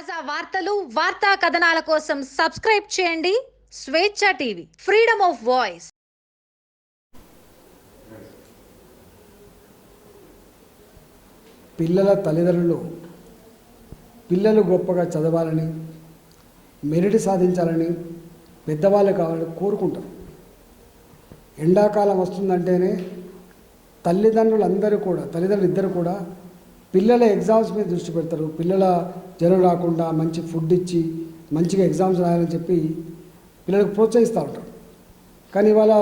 తాజా వార్తలు వార్తా కథనాల కోసం సబ్స్క్రైబ్ చేయండి. స్వేచ్ఛ టీవీ ఫ్రీడమ్ ఆఫ్ వాయిస్. పిల్లల తల్లిదండ్రులు పిల్లలు గొప్పగా చదవాలని మెరిట్ సాధించాలని పెద్దవాళ్ళు కావాలని కోరుకుంటారు. ఎండాకాలం వస్తుందంటేనే తల్లిదండ్రులందరూ కూడా తల్లిదండ్రులు ఇద్దరు కూడా పిల్లల ఎగ్జామ్స్ మీద దృష్టి పెడతారు. పిల్లల జ్వరం రాకుండా మంచి ఫుడ్ ఇచ్చి మంచిగా ఎగ్జామ్స్ రాయాలని చెప్పి పిల్లలకు ప్రోత్సహిస్తూ ఉంటారు. కానీ ఇవాళ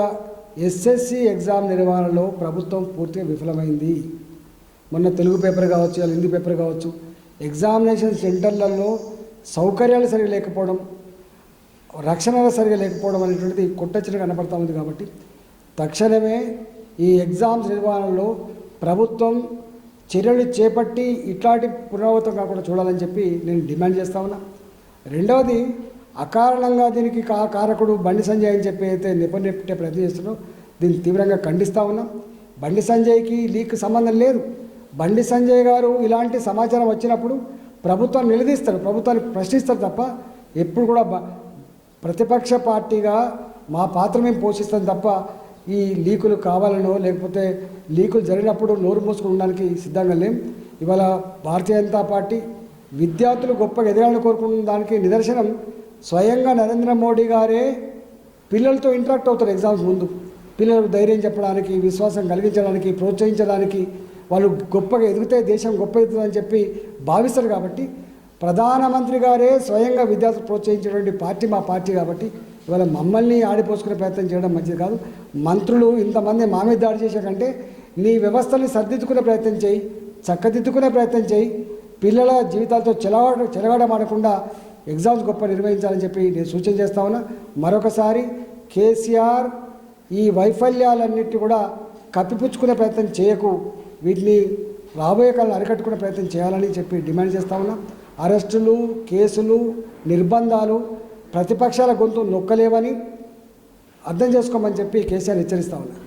ఎస్ఎస్సి ఎగ్జామ్ నిర్వహణలో ప్రభుత్వం పూర్తిగా విఫలమైంది. మొన్న తెలుగు పేపర్ కావచ్చు లేదా హిందీ పేపర్ కావచ్చు ఎగ్జామినేషన్ సెంటర్లలో సౌకర్యాలు సరిగా లేకపోవడం రక్షణ సరిగా లేకపోవడం అనేటువంటిది కొట్టచ్చిన కనపడతా ఉంది కాబట్టి తక్షణమే ఈ ఎగ్జామ్స్ నిర్వహణలో ప్రభుత్వం చర్యలు చేపట్టి ఇట్లాంటి పునరావృతం కాకుండా చూడాలని చెప్పి నేను డిమాండ్ చేస్తా ఉన్నా. రెండవది అకారణంగా దీనికి కా కారకుడు బండి సంజయ్ అని చెప్పి అయితే నిపనెట్టే ప్రయత్నం చేస్తున్నాం. దీన్ని తీవ్రంగా ఖండిస్తూ ఉన్నాం. బండి సంజయ్కి లీక్ సంబంధం లేదు. బండి సంజయ్ గారు ఇలాంటి సమాచారం వచ్చినప్పుడు ప్రభుత్వాన్ని నిలదీస్తారు. ప్రభుత్వాన్ని ప్రశ్నిస్తారు తప్ప ఎప్పుడు కూడా బ- ప్రతిపక్ష పార్టీగా మా పాత్ర మేము పోషిస్తాం తప్ప ఈ లీకులు కావాలనో లేకపోతే లీకులు జరిగినప్పుడు నోరు మూసుకుని ఉండడానికి సిద్ధంగా లేం. ఇవాళ భారతీయ జనతా పార్టీ విద్యార్థులు గొప్పగా ఎదగాలని కోరుకున్న దానికి నిదర్శనం స్వయంగా నరేంద్ర మోడీ గారే పిల్లలతో ఇంటరాక్ట్ అవుతారు ఎగ్జామ్స్ ముందు. పిల్లలకు ధైర్యం చెప్పడానికి విశ్వాసం కలిగించడానికి ప్రోత్సహించడానికి వాళ్ళు గొప్పగా ఎదిగితే దేశం గొప్ప ఎదుగుతుందని చెప్పి భావిస్తారు కాబట్టి ప్రధానమంత్రి గారే స్వయంగా విద్యార్థులు ప్రోత్సహించినటువంటి పార్టీ మా పార్టీ కాబట్టి ఇవాళ మమ్మల్ని ఆడిపోసుకునే ప్రయత్నం చేయడం మంచిది కాదు. మంత్రులు ఇంతమంది మా మీద దాడి చేసే కంటే నీ వ్యవస్థల్ని సర్దిద్దుకునే ప్రయత్నం చేయి చక్కదిద్దుకునే ప్రయత్నం చేయి. పిల్లల జీవితాలతో చెలవాడ చెలగాడమాడకుండా ఎగ్జామ్స్ గొప్ప నిర్వహించాలని చెప్పి నేను సూచన చేస్తా ఉన్నా. మరొకసారి కేసీఆర్ ఈ వైఫల్యాలన్నిటి కూడా కప్పిపుచ్చుకునే ప్రయత్నం చేయకు. వీటిని రాబోయే కాలంలో అరికట్టుకునే ప్రయత్నం చేయాలని చెప్పి డిమాండ్ చేస్తా ఉన్నా. అరెస్టులు కేసులు నిర్బంధాలు ప్రతిపక్షాల గొంతు నొక్కలేవని అర్థం చేసుకోమని చెప్పి కేసీఆర్ హెచ్చరిస్తా ఉన్నా